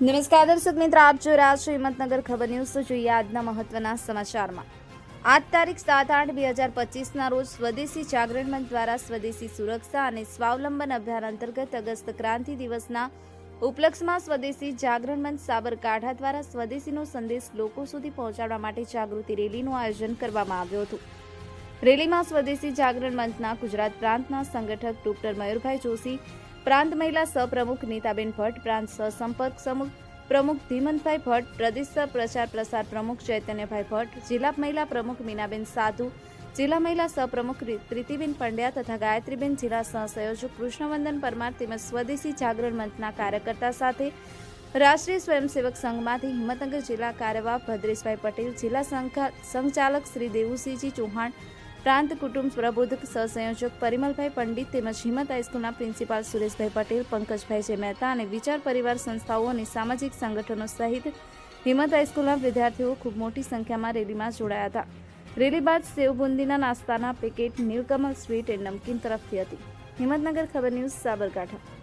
નમસ્કાર, દર્શક મિત્ર, આપ જોઈ રહ્યા છો હિંમતનગર ખબર ન્યૂઝ. જોઈએ આજના મહત્વના સમાચારમાં. આજ તારીખ સાત આઠ બે હજાર પચીસના રોજ સ્વદેશી જાગરણ મંચ દ્વારા સ્વદેશી સુરક્ષા અને સ્વાવલંબન અભિયાન અંતર્ગત અગસ્ત ક્રાંતિ દિવસના ઉપલક્ષમાં સ્વદેશી જાગરણ મંચ સાબરકાંઠા દ્વારા સ્વદેશીનો સંદેશ લોકો સુધી પહોંચાડવા માટે જાગૃતિ રેલીનું આયોજન કરવામાં આવ્યું હતું. રેલીમાં સ્વદેશી જાગરણ મંચના ગુજરાત પ્રાંતના સંગઠક ડોક્ટર મયુરભાઈ જોશી પ્રાંત મહિલા સહપ્રમુખ નીતાબેન ભટ્ટ, પ્રાંત સહસંપર્ક સમૂહ પ્રમુખ ધીમંતભાઈ ભટ્ટ, પ્રદેશ પ્રચાર પ્રસાર પ્રમુખ ચૈતન્યભાઈ ભટ્ટ, જિલ્લા મહિલા પ્રમુખ મીનાબેન સાધુ, જિલ્લા મહિલા સહપ્રમુખ પ્રીતિબેન પંડ્યા તથા ગાયત્રીબેન જિલ્લા સહસંયોજક કૃષ્ણવંદન પરમાર તેમજ સ્વદેશી જાગરણ મંચના કાર્યકર્તા સાથે રાષ્ટ્રીય સ્વયંસેવક સંઘમાંથી હિંમતનગર જિલ્લા કાર્યવાહ ભદ્રેશભાઈ પટેલ, જિલ્લા સંચાલક શ્રી દેવુસિંહજી ચૌહાણ પ્રાંત કુટુંબ પ્રબોધક સહસંયોજક પરિમલભાઈ પંડિત તેમજ હિંમત હાઈસ્કૂલના પ્રિન્સિપાલ સુરેશભાઈ પટેલ, પંકજભાઈ જે મહેતા અને વિચાર પરિવાર સંસ્થાઓ અને સામાજિક સંગઠનો સહિત હિંમત હાઈસ્કૂલના વિદ્યાર્થીઓ ખૂબ મોટી સંખ્યામાં રેલીમાં જોડાયા હતા. રેલી બાદ સેવ નાસ્તાના packet, Neelkamal sweet and namkeen તરફથી હતી. હિંમતનગર ખબર ન્યૂઝ સાબરકાંઠા.